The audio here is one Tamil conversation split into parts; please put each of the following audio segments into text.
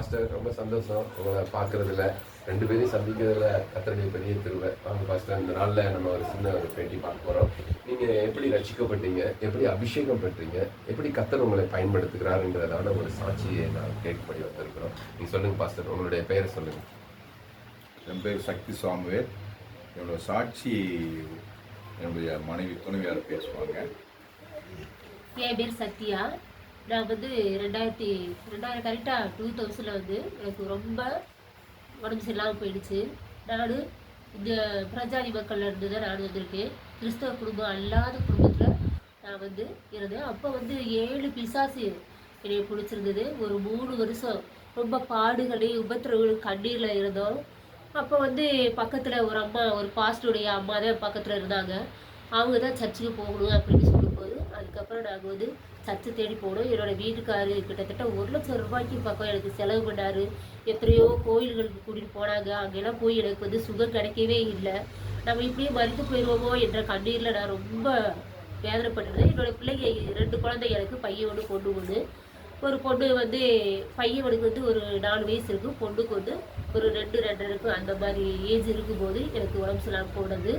பாஸ்டர் ரொம்ப சந்தோஷம். உங்களை பார்க்கறதுல. ரெண்டு பேரையும் சந்திக்கிறதுல கத்தருடைய பெரிய திருவை. வாங்க பாஸ்டர் இந்த நாளில் நம்ம ஒரு சின்ன ஒரு பேட்டி பார்க்க போகிறோம் நீங்கள் எப்படி ரட்சிக்கப்பட்டீங்க எப்படி அபிஷேகம் பெற்றீங்க? எப்படி கத்தர் உங்களை பயன்படுத்துகிறாருங்கிறதான ஒரு சாட்சியை நான் கேட்கப்படி வந்திருக்கிறோம். நீங்கள் சொல்லுங்கள் பாஸ்டர் உங்களுடைய பெயரை சொல்லுங்கள் என் பேர் சக்தி சாமுவேல். என்னோட சாட்சி என்னுடைய மனைவி துணைவியார் பேசுவாங்க. என் பேர் சத்யா. நான் வந்து ரெண்டாயிரத்தி ரெண்டாயிரம் கரெக்டாக டூ தௌசண்டில் வந்து எனக்கு ரொம்ப உடம்பு சரியில்லாமல் போயிடுச்சு. நான் இந்த பிரஜாதி மக்கள்லேருந்து தான் நான் வந்திருக்கேன். கிறிஸ்தவ குடும்பம் அல்லாத குடும்பத்தில் நான் வந்து இருந்தேன். அப்போ வந்து ஏழு பிசாசு என்னை பிடிச்சிருந்தது. ஒரு மூணு வருஷம் ரொம்ப பாடுகளே உபத்திரவு கண்ணீரில் இருந்தோம். அப்போ வந்து பக்கத்தில் ஒரு அம்மா ஒரு பாஸ்டருடைய அம்மா தான் பக்கத்தில் இருந்தாங்க. அவங்க தான் சர்ச்சுக்கு போகணும் அப்படின்னு போகுது அதுக்கப்புறம் நாங்கள் வந்து சர்ச்சை தேடி போனோம். என்னோட வீட்டுக்காரு கிட்டத்தட்ட ஒரு லட்சம் ரூபாய்க்கு பக்கம் எனக்கு செலவு பண்ணார். எத்தனையோ கோயில்களுக்கு கூட்டிகிட்டு போனாங்க. அங்கெல்லாம் போய் எனக்கு வந்து சுகம் கிடைக்கவே இல்லை. நம்ம இப்படியே மறித்து போயிடுவோமோ என்ற கண்ணீரில் நான் ரொம்ப வேதனைப்பட்டிருந்தேன். என்னோட பிள்ளைங்க ரெண்டு குழந்தை எனக்கு பையன் ஒன்று பொண்ணு ஒன்று ஒரு பொண்ணு வந்து பையனுக்கு வந்து ஒரு நாலு வயசு இருக்கும். பொண்ணுக்கு வந்து ஒரு ரெண்டு ரெண்டு இருக்கும் அந்த மாதிரி ஏஜ் இருக்கும்போது எனக்கு உடம்பு சரியில்லாமல் போனது.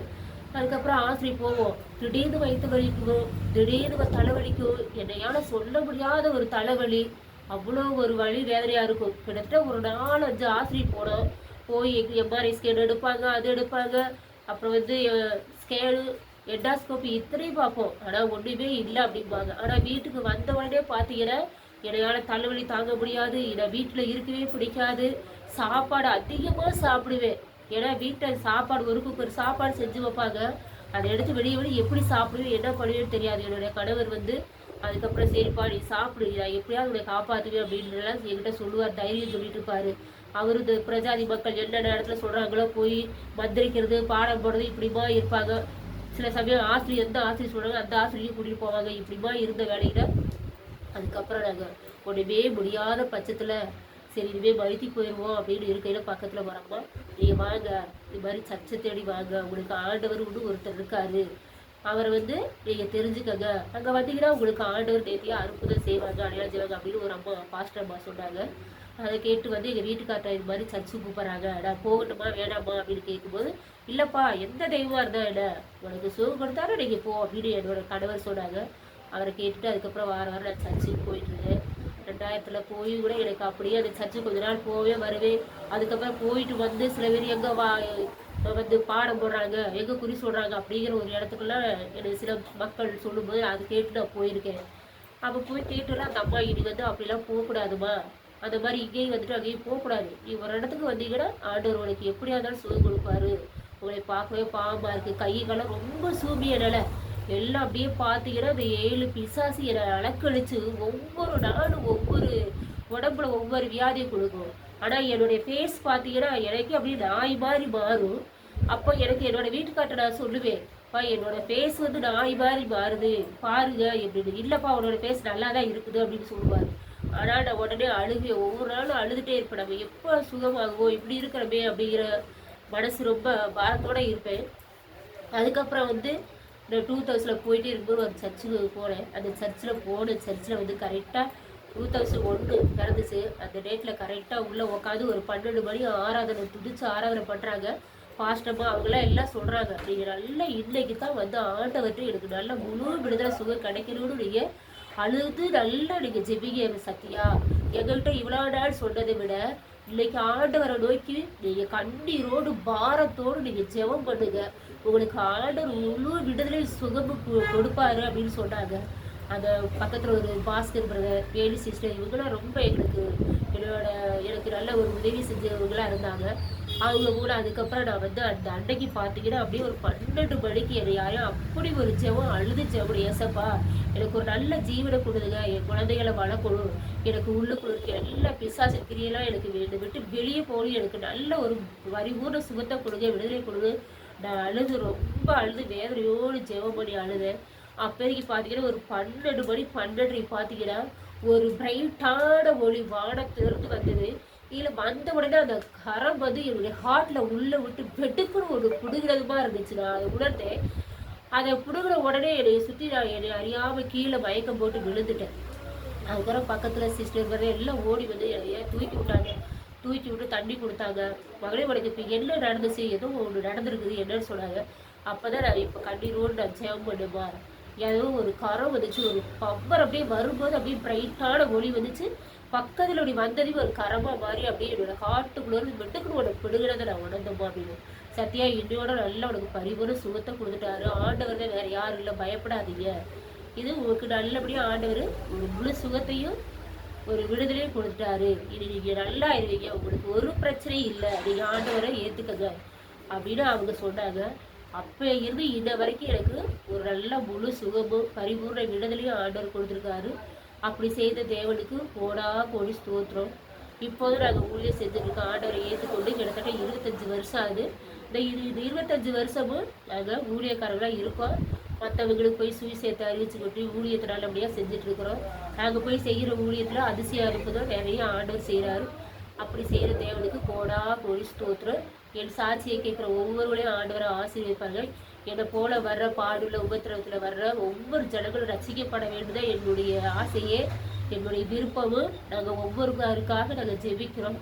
அதுக்கப்புறம் ஆஸ்பத்திரி போவோம். திடீர்னு வயிற்று வலிக்கும் திடீர்னு தலைவலிக்கும். என்னையால சொல்ல முடியாத ஒரு தலைவலி. அவ்வளோ ஒரு வழி வேதனையாக இருக்கும். கிட்டத்தட்ட ஒரு நாலு அஞ்சு ஆஸ்பத்திரி போனோம். போய் எம்ஆர்ஐ ஸ்கேன் எடுப்பாங்க அது எடுப்பாங்க. அப்புறம் வந்து ஸ்கேனு எண்டாஸ்கோப்பி இத்தனையும் பார்ப்போம். ஆனால் ஒன்றுமே இல்லை அப்படிம்பாங்க. ஆனால் வீட்டுக்கு வந்த உடனே பார்த்தீங்கன்னா என்னையால் தலைவலி தாங்க முடியாது. என்னை வீட்டில் இருக்கவே பிடிக்காது. சாப்பாடு அதிகமாக சாப்பிடுவேன். ஏன்னா வீட்டில் சாப்பாடு ஒரு குக்கர் சாப்பாடு செஞ்சு வைப்பாங்க. அதை எடுத்து வெளியே வெளியே எப்படி சாப்பிடுவோம் என்ன பண்ணுவோம் தெரியாது. என்னுடைய கணவர் வந்து அதுக்கப்புறம் சரிப்பா நீ சாப்பிடு நான் எப்படியாவது உன்னை காப்பாற்றுவேன் அப்படின்றலாம் என்கிட்ட சொல்லுவார் தைரியம் சொல்லிட்டு இருப்பாரு. அவர் இந்த பிரஜாதி மக்கள் என்னென்ன இடத்துல சொல்கிறாங்களோ போய் மந்திரிக்கிறது பாடம் போடுறது இப்படிமா இருப்பாங்க. சில சமயம் ஆசிரியர் எந்த ஆசிரியர் சொல்கிறாங்க அந்த ஆசிரியரையும் கூட்டிகிட்டு போவாங்க. இப்படிமா இருந்த வேலையில அதுக்கப்புறம் நாங்கள் ஒன்றுமே முடியாத பட்சத்தில் சரி இனிமேல் மறுத்தி போயிடுவோம் அப்படின்னு இருக்கையில் பக்கத்தில் வரப்போ நீங்கள் வாங்க இது மாதிரி சர்ச்சை தேடி வாங்க. உங்களுக்கு ஆண்டவர் ஒன்று ஒருத்தர் இருக்காரு. அவரை வந்து நீங்கள் தெரிஞ்சுக்கங்க. அங்கே வந்தீங்கன்னா உங்களுக்கு ஆண்டவர் நேர்த்தியாக அற்புதம் செய்வாங்க அடையாளம் செய்வாங்க அப்படின்னு ஒரு அம்மா பாஸ்டர் அம்மா சொன்னாங்க. அதை கேட்டு வந்து எங்கள் வீட்டுக்கார்ட்ட இது மாதிரி சர்ச்சு கூப்பிட்றாங்க. நான் போகட்டுமா? வேணாமா? அப்படின்னு கேட்கும்போது இல்லைப்பா எந்த தெய்வமாக இருந்தால் என்ன? உனக்கு சுகம் கொடுத்தாலும் நீங்கள் போ அப்படின்னு என்னோட கணவர் சொன்னாங்க. அவரை கேட்டுட்டு அதுக்கப்புறம் வார வாரம் நான் சர்ச்சுக்கு போயிட்டு இருந்தேன் போய் கூட எனக்கு அப்படியே அந்த சர்ச்சை கொஞ்ச நாள் போவே வருவேன் அதுக்கப்புறம் போயிட்டு வந்து சில பேர் எங்கே வா வந்து பாடம் போடுறாங்க எங்கே குறி சொல்கிறாங்க அப்படிங்கிற ஒரு இடத்துக்குலாம் எனக்கு சில மக்கள் சொல்லும்போது அது கேட்டு நான் போயிருக்கேன். அப்போ போய் கேட்டுலாம் அந்த அம்மா இனி வந்து அப்படிலாம் போகக்கூடாதுமா. அந்த மாதிரி இங்கேயும் வந்துட்டு அங்கேயும் போகக்கூடாது. நீ ஒரு இடத்துக்கு வந்தீங்கன்னா ஆண்டவர் உனக்கு எப்படியா இருந்தாலும் சுகம் கொடுப்பாரு. உங்களை பார்க்கவே பாவமாக இருக்குது கை காலம் ரொம்ப சூமிய நிலை எல்லாம் அப்படியே பார்த்தீங்கன்னா அந்த ஏழு பிசாசு என்னை அலக்கழிச்சு ஒவ்வொரு நாளும் ஒவ்வொரு உடம்புல ஒவ்வொரு வியாதியை கொடுக்கும். ஆனால் என்னுடைய ஃபேஸ் பார்த்தீங்கன்னா எனக்கு அப்படியே நாய் மாதிரி மாறும். அப்போ எனக்கு என்னோட வீட்டுக்கார்ட்ட நான் சொல்லுவேன் என்னோடய என்னோட ஃபேஸ் வந்து நாய் மாதிரி மாறுது. பாருங்க எப்படின்னு இல்லைப்பா உன்னோட ஃபேஸ் நல்லா தான் இருக்குது அப்படின்னு சொல்லுவார். ஆனால் நான் உடனே அழுவேன். ஒவ்வொரு நாளும் அழுதுகிட்டே இருப்பேன். நம்ம எப்போ சுகமாகுவோம் இப்படி இருக்கிறோமே அப்படிங்கிற மனசு ரொம்ப பாரத்தோடு இருப்பேன். அதுக்கப்புறம் வந்து நான் டூ தௌசண்டில் போயிட்டே இருக்கும்போது ஒரு சர்ச்சுக்கு போனேன் அந்த சர்ச்சில் போன சர்ச்சில் வந்து கரெக்டாக டூ தௌசண்ட் ஒன்று பிறந்துச்சு அந்த டேட்டில் கரெக்டாக உள்ளே உட்காந்து ஒரு பன்னெண்டு மணி ஆராதனை துடிச்சு ஆராதனை பண்ணுறாங்க பாஸ்டமாக அவங்களாம் எல்லாம் சொல்கிறாங்க நீங்கள் நல்ல இன்னைக்கு தான் வந்து ஆண்டவற்றை எனக்கு நல்ல முழு விடுதலை சுகம் கிடைக்கணும்னு நீங்கள் அழுது நல்லா நீங்கள் ஜெபிங்க சத்யா. எங்கள்கிட்ட இவ்வளோ நாள் சொன்னதை விட இன்னைக்கு ஆண்டவரை நோக்கி நீங்கள் கண்ணீரோடு பாரத்தோடு நீங்கள் ஜெபம் பண்ணுங்க. உங்களுக்கு ஆண்டவர் முழு விடுதலை சுகம் கொடுப்பாரு அப்படின்னு சொன்னாங்க. அந்த பக்கத்தில் ஒரு பாஸ்கர் பிரதர் வேலி சிஸ்டர் இவங்களாம் ரொம்ப எங்களுக்கு என்னோட எனக்கு நல்ல ஒரு உதவி செஞ்சவங்களாக இருந்தாங்க. அவங்க கூட அதுக்கப்புறம் நான் வந்து அந்த அன்னைக்கு பார்த்தீங்கன்னா அப்படியே ஒரு பன்னெண்டு மணிக்கு என்னை யாரையும் அப்படி ஒரு ஜெபம் அழுது ஜெபம் ஏசப்பா எனக்கு ஒரு நல்ல ஜீவனை கொடுதுங்க என் குழந்தைகளை வளர்க்கணும் எனக்கு உள்ளுக்குள்ள இருக்க எல்லா பிசாசு கிரியெல்லாம் எனக்கு வேண்டும் விட்டு வெளியே போகணும் எனக்கு நல்ல ஒரு வரிபூர்ண சுகத்தை கொடுங்க விடுதலை கொடுங்க. நான் அழுது ரொம்ப அழுது வேதனையோடு ஜெபம் பண்ணி அழுதேன். அப்போதைக்கு பார்த்தீங்கன்னா ஒரு பன்னெண்டு மணி பன்னெண்டரை பார்த்தீங்கன்னா ஒரு பிரைட்டான ஒளி வானத்திலிருந்து வந்தது. கீழே வந்த உடனே அந்த கரம் வந்து என்னுடைய ஹார்ட்டில் உள்ளே விட்டு வெடுக்குன்னு ஒரு பிடுகிறதுமா இருந்துச்சு. நான் அதை உணர்ந்தேன். அதை பிடுகிற உடனே என்னை சுற்றி நான் என்னை அறியாமல் கீழே மயக்கம் போட்டு விழுந்துட்டேன். அதுக்கப்புறம் பக்கத்தில் சிஸ்டர் வர எல்லாம் ஓடி வந்து என்னைய தூக்கி விட்டாங்க. தூக்கி விட்டு தண்ணி கொடுத்தாங்க. மகளே உனக்கு இப்போ என்ன நடந்துச்சு? ஏதோ ஒன்று நடந்திருக்குது என்னன்னு சொன்னாங்க. அப்போ தான் நான் இப்போ கண்ணீரோடு நான் ஜெயம் பண்ணுமா? ஏதோ ஒரு கரம் வந்துச்சு. ஒரு பவர் அப்படியே வரும்போது அப்படியே பிரைட்டான ஒளி வந்துச்சு. பக்கத்தில் அப்படி வந்ததே ஒரு கரமாக மாறி அப்படியே என்னோட ஹார்ட்டுக்குள்ளே மெட்டுக்குன்னு உனக்கு பிடுகிறத நான் உணர்ந்தோமா அப்படின்னு. சத்யா இன்னையோட நல்லா உனக்கு பரிபூர்ண சுகத்தை கொடுத்துட்டாரு. ஆண்டவர் தான் வேற யாரும் இல்லை. பயப்படாதீங்க. இது உங்களுக்கு நல்லபடியாக ஆண்டவர் ஒரு முழு சுகத்தையும் ஒரு விடுதலையும் கொடுத்துட்டாரு. இனி நீங்கள் நல்லா இருவீங்க. உங்களுக்கு ஒரு பிரச்சனையும் இல்லை. நீங்கள் ஆண்டவரை ஏற்றுக்கங்க அப்படின்னு அவங்க சொன்னாங்க. அப்போ இருந்து இன்ன வரைக்கும் எனக்கு ஒரு நல்ல முழு சுகமும் பரிபூர்ண விடுதலையும் ஆண்டவர் கொடுத்துருக்காரு. அப்படி செய்த தேவனுக்கு கோடா கோடி ஸ்தோத்திரம். இப்போது நாங்கள் ஊழியர் செஞ்சுருக்கோம் ஆண்டவரை ஏற்றுக்கொண்டு கிட்டத்தட்ட இருபத்தஞ்சி வருஷம் ஆகுது. இந்த இரு இந்த இருபத்தஞ்சி வருஷமும் நாங்கள் ஊழியக்காரங்களாக இருக்கோம். மற்றவங்களுக்கு போய் சுவிசேத்தை அறிவிச்சு கொட்டி ஊழியத்தை நல்லபடியாக செஞ்சிட்ருக்குறோம் நாங்கள் போய் செய்கிற ஊழியத்தில் அதிசயம் அனுப்புதம் நிறைய ஆண்டவர் செய்கிறாரு அப்படி செய்கிற தேவனுக்கு கோடா கோடி ஸ்தோத்திரம். என் சாட்சியை கேட்குற ஒவ்வொருவரையும் ஆண்டவரை ஆசீர்வதிப்பாங்க என்னை போல வர்ற பாடுல உபத்திரவத்தில் வர்ற ஒவ்வொரு ஜனங்களும் ரசிக்கப்பட வேண்டுதான் என்னுடைய ஆசையே என்னுடைய விருப்பமும் நாங்கள் ஒவ்வொருவருக்காக நாங்கள் ஜெபிக்கிறோம்.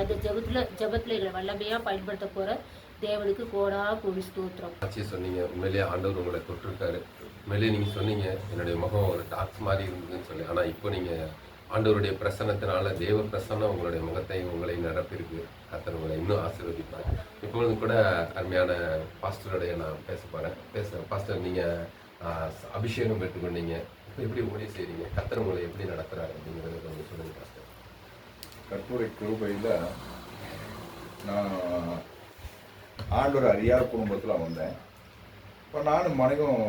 அந்த ஜெபத்தில் ஜெபத்தில் எங்களை வல்லமையாக பயன்படுத்த போகிற தேவனுக்கு கோடா கோடி ஸ்தோத்திரம். சொன்னீங்க. உண்மையிலேயே ஆண்டவர் உங்களை தொட்டிருக்காரு. உண்மையிலேயே நீங்கள் சொன்னீங்க என்னுடைய முகம் ஒரு டாக்ஸ் மாதிரி இருந்ததுன்னு சொல்லி. ஆனால் இப்போ நீங்கள் ஆண்டவருடைய பிரசனத்தினால தேவ பிரசன்னம் உங்களுடைய முகத்தை உங்களை நிரப்பிருக்கு கத்தர் உங்களை இன்னும் ஆசீர்வதிப்பார். இப்பொழுது கூட அருமையான பாஸ்டருடைய நான் பேச போகிறேன் பேச பாஸ்டர் நீங்கள் அபிஷேகம் பெற்றுக்கொண்டீங்க. இப்போ எப்படி ஊழிய செய்கிறீங்க கத்தர் உங்களை எப்படி நடத்துறாரு அப்படிங்கிறத கொஞ்சம் சொல்லுங்கள் பாஸ்டர். கற்பூரை கிருபையில் நான் ஆண்டவர் அறியாத குடும்பத்தில் வந்தேன். இப்போ நானும் மனைவும்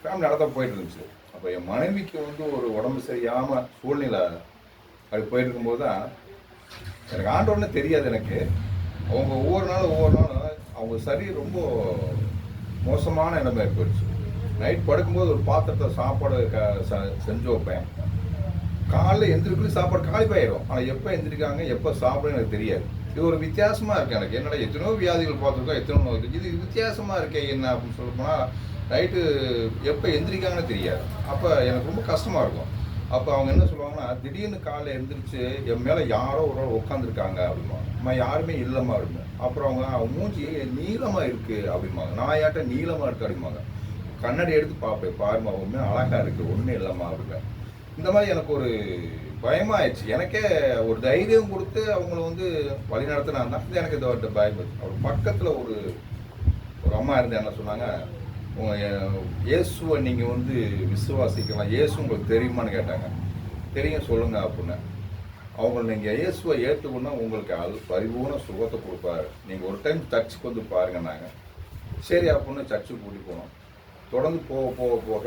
ஃபேமிலி நடத்த போயிட்டு இருந்துச்சு. அப்போ என் மனைவிக்கு வந்து ஒரு உடம்பு சரியாமல் சூழ்நிலை அப்படி போயிட்டு இருக்கும்போது தான் எனக்கு ஆண்டவர்னு தெரியாது எனக்கு. அவங்க ஒவ்வொரு நாளும் ஒவ்வொரு நாளும் அவங்க சரி ரொம்ப மோசமான நிலைமை போயிடுச்சு. நைட் படுக்கும்போது ஒரு பாத்திரத்தை சாப்பாடு க ச- செஞ்சு வைப்பேன். காலைல எந்திரிக்குள்ளே சாப்பாடு காலி போயிடும் ஆனால் எப்போ எந்திரிக்காங்க எப்போ சாப்பிடுன்னு எனக்கு தெரியாது. இது ஒரு வித்தியாசமாக இருக்குது எனக்கு. என்னடா எத்தனையோ வியாதிகள் பார்த்துருக்கோம் எத்தனையோ நோய் இது வித்தியாசமாக இருக்கே என்ன அப்படின்னு சொல்லப்போனால் நைட்டு எப்போ எந்திரிக்காங்கன்னு தெரியாது. அப்போ எனக்கு ரொம்ப கஷ்டமாக இருக்கும். அப்போ அவங்க என்ன சொல்லுவாங்கன்னா திடீர்னு காலைல எழுந்திரிச்சு என் மேலே யாரோ ஒரு ஆள் உட்காந்துருக்காங்க அப்படிம்பாங்க. அம்மா யாருமே இல்லைம்மா இருக்கும் அப்புறம் அவங்க அவங்க மூஞ்சி நீளமாக இருக்குது அப்படிம்பாங்க. நான் யார்ட்ட நீளமாக இருக்கு அப்படிம்பாங்க. கண்ணாடி எடுத்து பார்ப்பேன். பாருமா ஒன்றுமே அழகா இருக்கு. ஒன்றும் இல்லைம்மா அப்படிங்க இந்த மாதிரி எனக்கு ஒரு பயமாயிடுச்சு. எனக்கே ஒரு தைரியம் கொடுத்து அவங்கள வந்து வழி நடத்தினாங்க எனக்கு இந்த பயம் அவர் பக்கத்தில் ஒரு ஒரு அம்மா இருந்து என்ன சொன்னாங்க இயேசுவை நீங்கள் வந்து விசுவாசிக்கலாம். இயேசு உங்களுக்கு தெரியுமான்னு கேட்டாங்க. தெரியும் சொல்லுங்க அப்படின்னு. அவங்க நீங்கள் இயேசுவை ஏற்றுக்கொண்டா உங்களுக்கு அது பரிபூர்ண சுகத்தை கொடுப்பாரு. நீங்கள் ஒரு டைம் சர்ச்சுக்கு வந்து பாருங்கன்னாங்க சரி அப்படின்னு சர்ச்சுக்கு கூட்டி போனோம். தொடர்ந்து போக போக போக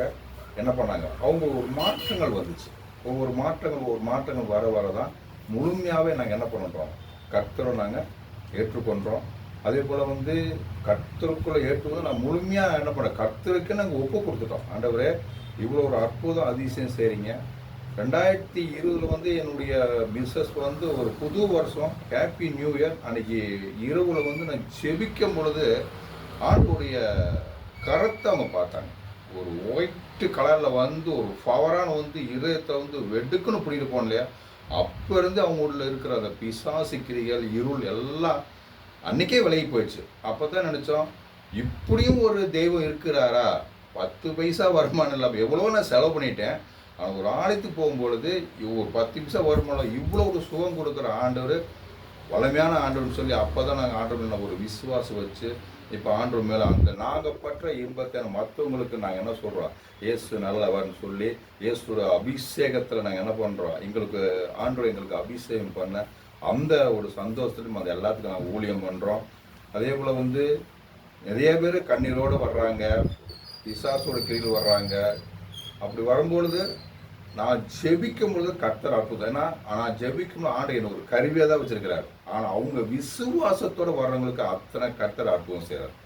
என்ன பண்ணாங்க? அவங்க ஒரு மாற்றங்கள் வந்துச்சு. ஒவ்வொரு மாற்றங்கள் ஒவ்வொரு மாற்றங்கள் வர வர தான் முழுமையாகவே நாங்கள் என்ன பண்ணுறோம் கர்த்தரை நாங்கள் ஏற்றுக்கொண்டோம். அதே போல் வந்து கர்த்தருக்குள்ளே ஏற்றுக்கொண்டு நான் முழுமையாக என்ன பண்ண கர்த்தருக்கு நாங்கள் ஒப்பு கொடுத்துட்டோம். ஆண்டவரே இவ்வளோ ஒரு அற்புதம் அதிசயம் செய்கிறீங்க ரெண்டாயிரத்தி இருபதில் வந்து என்னுடைய பிஸ்னஸ் வந்து ஒரு புது வருஷம் ஹாப்பி நியூ இயர் அன்னைக்கு இரவில் வந்து நான் செபிக்கும் பொழுது ஆண்டுடைய கரத்தை அவங்க பார்த்தாங்க. ஒரு ஒயிட் கலரில் வந்து ஒரு பவரான வந்து இதயத்தை வந்து வெடுக்குன்னு பிடிக்கிட்டு போன இல்லையா? அப்போ இருந்து அவங்க உள்ள இருக்கிற அந்த பிசாசு கிரிகள் இருள் எல்லாம் அன்னைக்கே விலகி போயிடுச்சு. அப்போ தான் நினச்சோம் இப்படியும் ஒரு தெய்வம் இருக்கிறாரா? பத்து பைசா வருமானம் இல்லாமல் எவ்வளோ நான் செலவு பண்ணிட்டேன். ஆனால் ஒரு ஆலயத்துக்கு போகும்பொழுது ஒரு பத்து நிமிஷம் வருமானம் இவ்வளோ ஒரு சுகம் கொடுக்குற ஆண்டவர் வளமையான ஆண்டவர்னு சொல்லி அப்போ தான் நாங்கள் ஆண்டவர் மேலே ஒரு விசுவாசம் வச்சு இப்போ ஆண்டவர் மேலே அந்த நாங்கள் பற்ற இன்பத்தை மற்றவங்களுக்கு நாங்கள் என்ன சொல்கிறோம் இயேசு நல்லவர்னு சொல்லி இயேசுவோட அபிஷேகத்தில் நாங்கள் என்ன பண்ணுறோம் எங்களுக்கு ஆண்டவர் எங்களுக்கு அபிஷேகம் பண்ண அந்த ஒரு சந்தோஷத்துலையும் அது எல்லாத்துக்கும் நாங்கள் ஊழியம் பண்ணுறோம் அதே போல் வந்து நிறைய பேர் கண்ணீரோடு வர்றாங்க. பிசாசோட கீழ் வர்றாங்க. அப்படி வரும்பொழுது நான் ஜெபிக்கும் பொழுது கர்த்தர் அற்புதம். ஏன்னா நான் ஜெபிக்கும் ஆண்டு என்ன ஒரு கருவியாக தான் வச்சிருக்கிறார். ஆனால் அவங்க விசுவாசத்தோட வர்றவங்களுக்கு அத்தனை கர்த்தர் அற்புதம் செய்கிறார்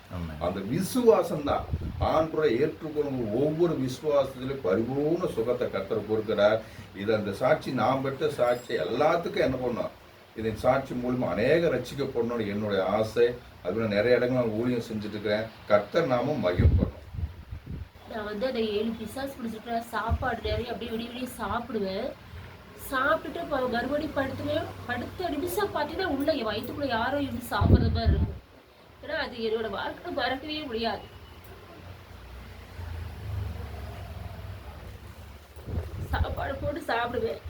அந்த விசுவாசம் தான். ஆண்டோட ஏற்றுக்கொள்ளும் ஒவ்வொரு விசுவாசத்திலும் பரிபூர்ண சுகத்தை கர்த்தர் கொடுக்கிறார். இது அந்த சாட்சி நான் பெற்ற சாட்சி எல்லாத்துக்கும் என்ன பண்ணோம்? இதன் சாட்சி மூலமாக அநேக ரசிக்கப்படணும்னு என்னுடைய ஆசை அதுபோல் நிறைய இடங்கள் நான் ஊழியம் செஞ்சுட்டு இருக்கிறேன் கர்த்தர் நாமும் மையப்படணும். நான் வந்து அந்த ஏழு பிசாஸ் பிடிச்சிருக்கிற சாப்பாடு நிறைய அப்படியே விடிய வெளியே சாப்பிடுவேன். சாப்பிட்டுட்டு இப்போ மறுபடியும் படுத்துவேன் படுத்த நிமிஷம் பார்த்தீங்கன்னா உள்ள என் வயிற்றுக்குள்ளே யாரோ இருந்து சாப்பிட்ற மாதிரி இருக்கும். ஏன்னா அது என்னோட வாழ்க்கை மறக்கவே முடியாது. சாப்பாடு போட்டு சாப்பிடுவேன்.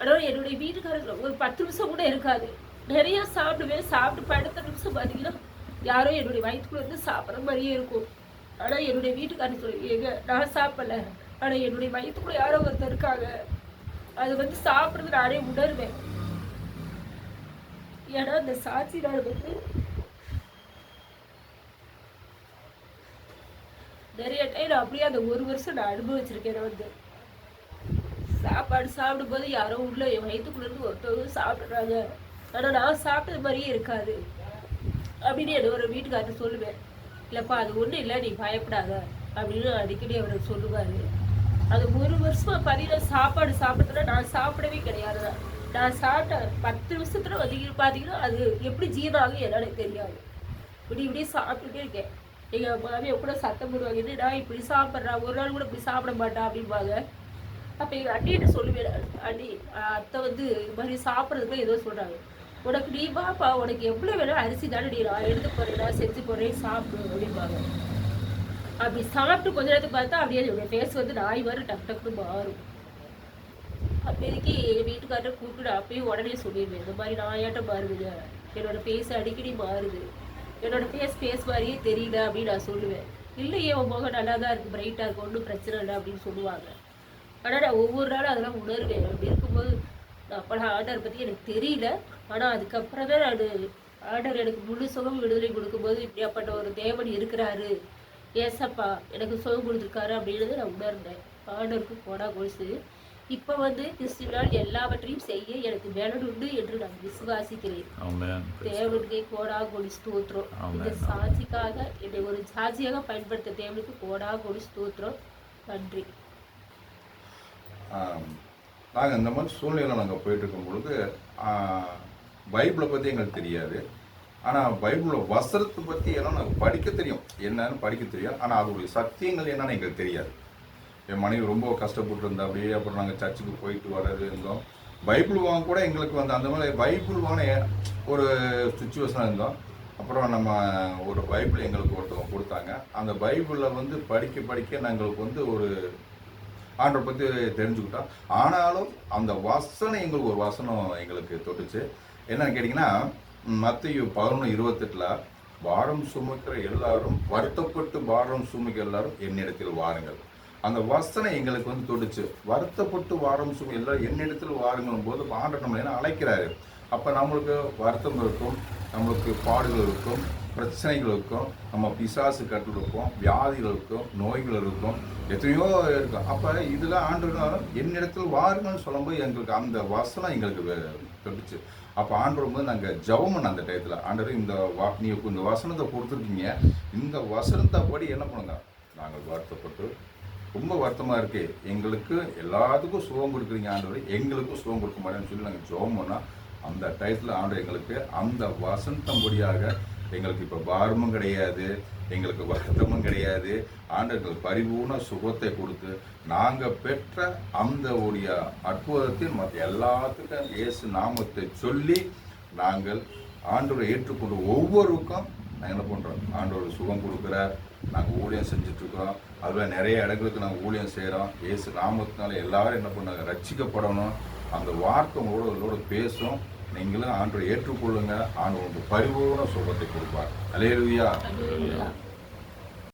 ஆனால் என்னுடைய வீட்டுக்காரர்கள் ஒரு பத்து நிமிஷம் கூட இருக்காது. நிறைய சாப்பிடுவேன் சாப்பிட்டு படுத்த நிமிஷம் பார்த்தீங்கன்னா யாரோ என்னுடைய வயிற்றுக்குள்ள இருந்து சாப்பிட்ற மாதிரியே இருக்கும். ஆனால் என்னுடைய வீட்டுக்காரர் சொல்லி ஏங்க நான் சாப்பிடல. ஆனால் என்னுடைய வயிற்றுக்குள்ள யாரோ ஒருத்தர் இருக்காங்க. அது வந்து சாப்பிட்றது நானே உணர்வேன். ஏன்னா அந்த சாட்சி நாள் வந்து நிறைய டைம் நான் அப்படியே அந்த ஒரு வருஷம் நான் அனுபவிச்சிருக்கேன் வந்து. சாப்பாடு சாப்பிடும்போது யாரோ உள்ள என் வயிற்றுக்குள்ள ஒருத்தவங்க சாப்பிடுறாங்க. ஆனா நான் சாப்பிட்டது மாதிரியே இருக்காது. அப்படின்னு என்ன ஒரு வீட்டுக்காரர் சொல்லுவேன். இல்லப்பா அது ஒண்ணும் இல்லை நீ பயப்படாத அப்படின்னு அடிக்கடி அவர் சொல்லுவாரு. அது ஒரு வருஷமா பார்த்தீங்கன்னா சாப்பாடு சாப்பிட்டதுல நான் சாப்பிடவே கிடையாது. நான் சாப்பிட்ட பத்து நிமிஷத்துல வந்து பார்த்தீங்கன்னா அது எப்படி ஜீரணம் ஆகும் என்னன்னு தெரியாது. இப்படி இப்படி சாப்பிட்டுட்டே இருக்கேன். எங்க மாமியை கூட சத்தம் போடுவாங்க "என்ன நான் இப்படி சாப்பிட்றேன் ஒரு நாள் கூட இப்படி சாப்பிட மாட்டேன் அப்படிம்பாங்க. அப்போ எங்கள் அண்ணிகிட்ட சொல்லுவேன் நான், அண்ணி அத்தை வந்து இது மாதிரி சாப்பிட்றதுக்கு ஏதோ சொல்கிறாங்க உனக்கு நீ பாப்பா உனக்கு எவ்வளோ வேணும் அரிசி தானே நீ நான் எடுத்து போகிறேன் நான் செஞ்சு போகிறேன் சாப்பிடு அப்படிம்பாங்க. அப்படி சாப்பிட்டு கொஞ்ச நேரத்துக்கு பார்த்தா அப்படியே என்னுடைய ஃபேஸ் வந்து நாய் மாதிரி டக் டக்குன்னு மாறும். அப்போதைக்கு என் வீட்டுக்காரர் கூப்பிட்டு அப்பயும் உடனே சொல்லிடுவேன் இந்த மாதிரி நாயாட்டம் மாறுதுங்க என்னோட ஃபேஸ் அடிக்கடி மாறுது. என்னோட ஃபேஸ் ஃபேஸ் மாதிரியே தெரியல அப்படின்னு நான் சொல்லுவேன். இல்லையே உன் முகம் நல்லா தான் இருக்குது பிரைட்டாக இருக்கு ஒன்றும் பிரச்சனை இல்லை அப்படின்னு சொல்லுவாங்க. ஆனால் நான் ஒவ்வொரு நாளும் அதெல்லாம் உணர்வேன் அப்படி இருக்கும்போது நான் அப்போலாம் ஆர்டர் பற்றி எனக்கு தெரியல. ஆனால் அதுக்கப்புறம் தான் நான் ஆர்டர் எனக்கு முழு சுகம் விடுதலை கொடுக்கும்போது இப்படியாப்பட்ட ஒரு தேவன் இருக்கிறாரு. ஏசப்பா எனக்கு சுகம் கொடுத்துருக்காரு அப்படின்றத நான் உணர்ந்தேன். ஆர்டருக்கு போடா கொலுசு இப்போ வந்து கிறிஸ்துவினால் எல்லாவற்றையும் செய்ய எனக்கு உண்டு என்று நான் விசுவாசிக்கிறேன். தேவனுக்கே கோடா கொடி ஸ்தோத்திரம். இந்த சாட்சிக்காக என்னை ஒரு சாட்சியாக பயன்படுத்த தேவனுக்கு கோடா கொடி ஸ்தோத்திரம். நன்றி. நாங்கள் இந்த மாதிரி சூழ்நிலையில் நாங்கள் போயிட்டு இருக்கும் பொழுது பைபிளை பற்றி எங்களுக்கு தெரியாது. ஆனால் பைபிளில் வசனத்தை பற்றி எல்லாம் நாங்கள் படிக்க தெரியும். என்னன்னு படிக்க தெரியும் ஆனால் அதோடைய சத்தியங்கள் என்னன்னு எங்களுக்கு தெரியாது. என் மனைவி ரொம்ப கஷ்டப்பட்டு இருந்தா அப்படியே அப்புறம் நாங்கள் சர்ச்சுக்கு போயிட்டு வர்றது இருந்தோம். பைபிள் வாங்க கூட எங்களுக்கு வந்து அந்த மாதிரி பைபிள் வாங்கின ஒரு சுச்சுவேஷனாக இருந்தோம். அப்புறம் நம்ம ஒரு பைபிள் எங்களுக்கு ஒருத்தவங்க கொடுத்தாங்க. அந்த பைபிளில் வந்து படிக்க படிக்க நாங்களுக்கு வந்து ஒரு ஆண்டரை பற்றி தெரிஞ்சுக்கிட்டோம் ஆனாலும் அந்த வசனம் எங்களுக்கு ஒரு வசனம் எங்களுக்கு தொட்டுச்சு. என்னன்னு கேட்டிங்கன்னா மத்திய பதினொன்று இருபத்தெட்டில் பாரம் சுமக்கிற எல்லாரும் வருத்தப்பட்டு பாரம் சுமக்கிற எல்லாரும் என்னிடத்தில் வாருங்கள். அந்த வசனம் எங்களுக்கு வந்து தொட்டுச்சு. வருத்தப்பட்டு வாரம் சும எல்லாரும் என்னிடத்தில் வாருங்கும் போது ஆண்டர் நம்மளை என்ன அழைக்கிறாரு? அப்போ நம்மளுக்கு வருத்தம் இருக்கும் நம்மளுக்கு பாடுகள் இருக்கும். பிரச்சனைகளுக்கும் நம்ம பிசாசு கட்டில் வியாதிகளுக்கும் நோய்களுக்கும் நோய்கள் இருக்கும் எத்தனையோ இருக்கும் அப்போ இதில் ஆண்டு என்னிடத்தில் வாருங்கன்னு சொல்லும்போது எங்களுக்கு அந்த வசனம் எங்களுக்கு தொட்டுச்சு. அப்போ ஆண்டவர் போது நாங்கள் ஜவமன் அந்த டயத்தில். ஆண்டவர் இந்த வா நீ இந்த வசனத்தை கொடுத்துருக்கீங்க. இந்த வசனத்தை படி என்ன பண்ணுங்க? நாங்கள் வருத்தப்பட்டு ரொம்ப வருத்தமாக இருக்கு. எங்களுக்கு எல்லாத்துக்கும் சுகம் கொடுக்குறீங்க ஆண்டவர். எங்களுக்கும் சுகம் கொடுக்க மாட்டேன்னு சொல்லி நாங்கள் ஜெபம் அந்த டயத்தில் ஆண்டவர் எங்களுக்கு அந்த வசந்தம்படியாக எங்களுக்கு இப்போ பாரமும் கிடையாது எங்களுக்கு வருத்தமும் கிடையாது. ஆண்டவர்கள் பரிபூர்ண சுகத்தை கொடுத்து நாங்கள் பெற்ற அந்த உடைய அற்புதத்தில் மற்ற எல்லாத்துக்கும் இயேசு நாமத்தை சொல்லி நாங்கள் ஆண்டோரை ஏற்றுக்கொண்டு ஒவ்வொருக்கும் நாங்கள் என்ன பண்ணுறோம் ஆண்டவர் சுகம் கொடுக்குறார். நாங்கள் ஊழியம் செஞ்சுட்ருக்கோம் அதுவே நிறைய இடங்களுக்கு நாங்கள் ஊழியம் செய்கிறோம் ஏசு நாமத்தினால எல்லாரும் என்ன பண்ணாங்க ரட்சிக்கப்படணும். அந்த வார்த்தை உங்களோட பேசும். நீங்களும் ஆண்டை ஏற்றுக்கொள்ளுங்க. ஆண்டு உங்களுக்கு பரிபூர்ண சுகத்தை கொடுப்பார். அலேலுயா